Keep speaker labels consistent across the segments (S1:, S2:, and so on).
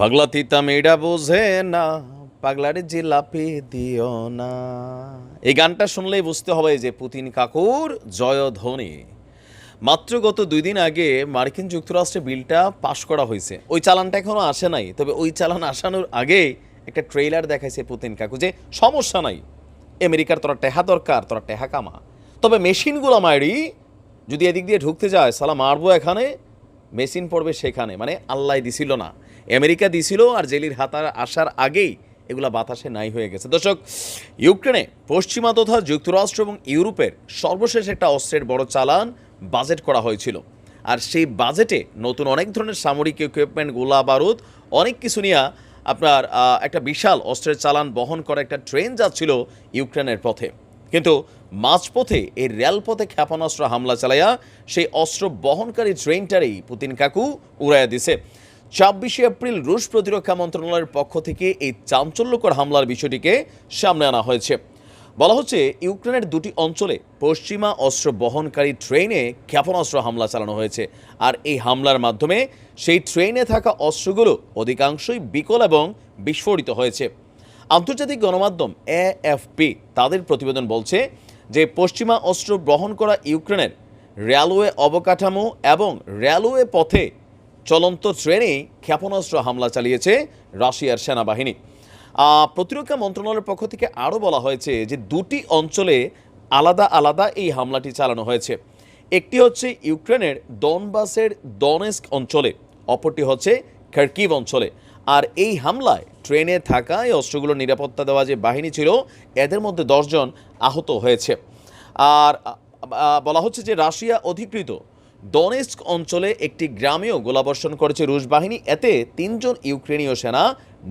S1: পাগলা তিতা মেয়েরা বোঝে না, পাগলারে জিলাপি দিও না। এই গানটা শুনলেই বুঝতে হবে যে পুতিন কাকুর জয়ধ্বনি। মাত্র গত দুই দিন আগে মার্কিন যুক্তরাষ্ট্রে বিলটা পাশ করা হয়েছে। ওই চালানটা এখনও আসে নাই, তবে ওই চালান আসানোর আগে একটা ট্রেইলার দেখাইছে পুতিন কাকু যে সমস্যা নাই, আমেরিকার তোরা টেহা দরকার, তোরা টেহা কামা। তবে মেশিনগুলো মারি যদি এদিক দিয়ে ঢুকতে যায়, সালা মারবো এখানে, মেশিন পড়বে সেখানে মানে আল্লাহ দিছিল না। আমেরিকা দিছিল আর জেলির হাতার আসার আগেই এগুলা বাতাসে নাই হয়ে গেছে। দর্শক, ইউক্রেনে পশ্চিমা তথা যুক্তরাষ্ট্র এবং ইউরোপের সর্বশেষ একটা অস্ত্রের বড় চালান বাজেট করা হয়েছিল। আর সেই বাজেটে নতুন অনেক ধরনের সামরিক ইকুইপমেন্ট গোলা বারুদ, অনেক কিছু নিয়ে আপনার একটা বিশাল অস্ত্রের চালান বহন করা একটা ট্রেন যাচ্ছিল ইউক্রেনের পথে। কিন্তু মাঝপথে এই রেলপথে ক্ষেপণাস্ত্র হামলা চালাইয়া সেই অস্ত্র বহনকারী ট্রেনটারই পুতিন কাকু উড়াইয়া দিছে। ছাব্বিশে এপ্রিল রুশ প্রতিরক্ষা মন্ত্রণালয়ের পক্ষ থেকে এই চাঞ্চল্যকর হামলার বিষয়টিকে সামনে আনা হয়েছে। বলা হচ্ছে, ইউক্রেনের দুটি অঞ্চলে পশ্চিমা অস্ত্র বহনকারী ট্রেনে ক্ষেপণাস্ত্র হামলা চালানো হয়েছে। আর এই হামলার মাধ্যমে সেই ট্রেনে থাকা অস্ত্রগুলো অধিকাংশই বিকল এবং বিস্ফোরিত হয়েছে। আন্তর্জাতিক গণমাধ্যম এএফপি তাদের প্রতিবেদন বলছে যে, পশ্চিমা অস্ত্র বহন করা ইউক্রেনের রেলওয়ে অবকাঠামো এবং রেলওয়ে পথে চলন্ত ট্রেনে ক্ষেপণাস্ত্র হামলা চালিয়েছে রাশিয়ার সেনাবাহিনী। প্রতিরক্ষা মন্ত্রণালয়ের পক্ষ থেকে আরও বলা হয়েছে যে দুটি অঞ্চলে আলাদা আলাদা এই হামলাটি চালানো হয়েছে। একটি হচ্ছে ইউক্রেনের ডনবাসের ডনেস্ক অঞ্চলে, অপরটি হচ্ছে খার্কিভ অঞ্চলে। আর এই হামলায় ট্রেনে থাকা এই অস্ত্রগুলোর নিরাপত্তা দেওয়া যে বাহিনী ছিল, এদের মধ্যে দশজন আহত হয়েছে। আর বলা হচ্ছে যে রাশিয়া অধিকৃত ডনেস্ক অঞ্চলে একটি গ্রামেও গোলাবর্ষণ করেছে রুশ বাহিনী। এতে তিনজন ইউক্রেনীয় সেনা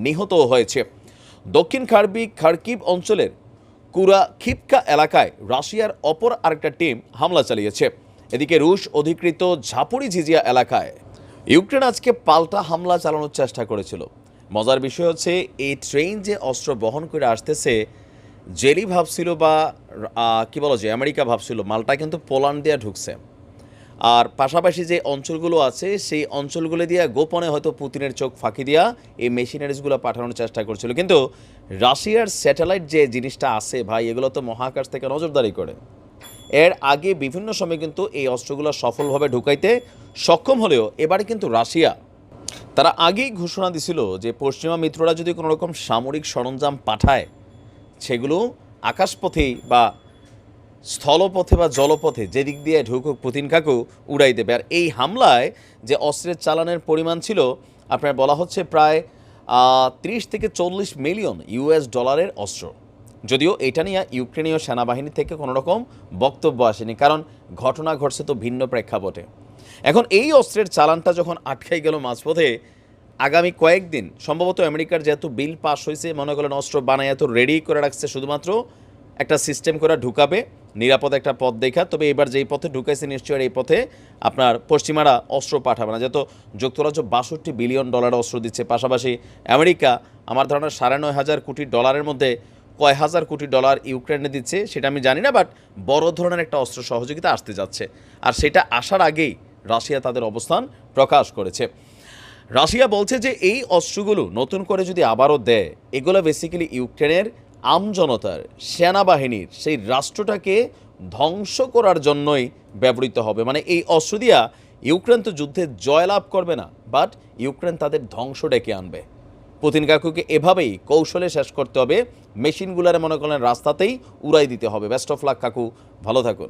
S1: নিহত হয়েছে। দক্ষিণ খার্বি খার্কিভ অঞ্চলের কুরা খিপকা এলাকায় রাশিয়ার অপর আরেকটা টিম হামলা চালিয়েছে। এদিকে রুশ অধিকৃত ঝাপুরি ঝিঝিয়া এলাকায় ইউক্রেন আজকে পাল্টা হামলা চালানোর চেষ্টা করেছিল। মজার বিষয় হচ্ছে, এই ট্রেন যে অস্ত্র বহন করে আসতেছে, জেলি ভাবছিল বা কি বলো যে আমেরিকা ভাবছিল, মালটা কিন্তু পোল্যান্ড দিয়ে ঢুকছে। আর পাশাপাশি যে অঞ্চলগুলো আছে, সেই অঞ্চলগুলো দিয়ে গোপনে হয়তো পুতিনের চোখ ফাঁকি দিয়া এই মেশিনারিজগুলো পাঠানোর চেষ্টা করছিল। কিন্তু রাশিয়ার স্যাটেলাইট যে জিনিসটা আছে ভাই, এগুলো তো মহাকাশ থেকে নজরদারি করে। এর আগে বিভিন্ন সময় কিন্তু এই অস্ত্রগুলো সফলভাবে ঢুকাইতে সক্ষম হলেও এবারে কিন্তু রাশিয়া তারা আগেই ঘোষণা দিছিল যে পশ্চিমা মিত্ররা যদি কোনো রকম সামরিক সরঞ্জাম পাঠায়, সেগুলো আকাশপথেই বা স্থলপথে বা জলপথে যেদিক দিয়ে ঢুকুক পুতিন কাকু উড়াই দেবে। আর এই হামলায় যে অস্ত্রের চালানের পরিমাণ ছিল, আপনার বলা হচ্ছে প্রায় ত্রিশ থেকে চল্লিশ মিলিয়ন ইউএস ডলারের অস্ত্র। যদিও এটা নিয়ে ইউক্রেনীয় সেনাবাহিনী থেকে কোনো রকম বক্তব্য আসেনি, কারণ ঘটনা ঘটছে তো ভিন্ন প্রেক্ষাপটে। এখন এই অস্ত্রের চালানটা যখন আটকাই গেল মাঝপথে, আগামী কয়েকদিন, সম্ভবত আমেরিকার যেহেতু বিল পাস হয়েছে মনে করেন অস্ত্র বানায় এত রেডি করে রাখছে শুধুমাত্র একটা সিস্টেম করে ঢুকাবে, নিরাপদ একটা পথ দেখা। তবে এবার যেই পথে ঢুকাইছে নিশ্চয়ই এই পথে আপনার পশ্চিমারা অস্ত্র পাঠাবে না। যেহেতু যুক্তরাজ্য বাষট্টি বিলিয়ন ডলার অস্ত্র দিচ্ছে, পাশাপাশি আমেরিকা আমার ধারণা সাড়ে নয় হাজার কোটি ডলারের মধ্যে কয় হাজার কোটি ডলার ইউক্রেনে দিচ্ছে, সেটা আমি জানি না বাট বড় ধরনের একটা অস্ত্র সহযোগিতা আসতে যাচ্ছে। আর সেটা আসার আগেই রাশিয়া তাদের অবস্থান প্রকাশ করেছে। রাশিয়া বলছে যে এই অস্ত্রগুলো নতুন করে যদি আবারও দেয়, এগুলো বেসিক্যালি ইউক্রেনের আমজনতার সেনাবাহিনীর সেই রাষ্ট্রটাকে ধ্বংস করার জন্যই ব্যবহৃত হবে। মানে এই অস্ত্র ইউক্রেন তো যুদ্ধে জয়লাভ করবে না বাট ইউক্রেন তাদের ধ্বংস ডেকে আনবে। পুতিন কাকুকে এভাবেই কৌশলে শেষ করতে হবে। মেশিনগুলারে মনে করেন রাস্তাতেই উড়াই দিতে হবে। বেস্ট অফ লাক কাকু, ভালো থাকুন।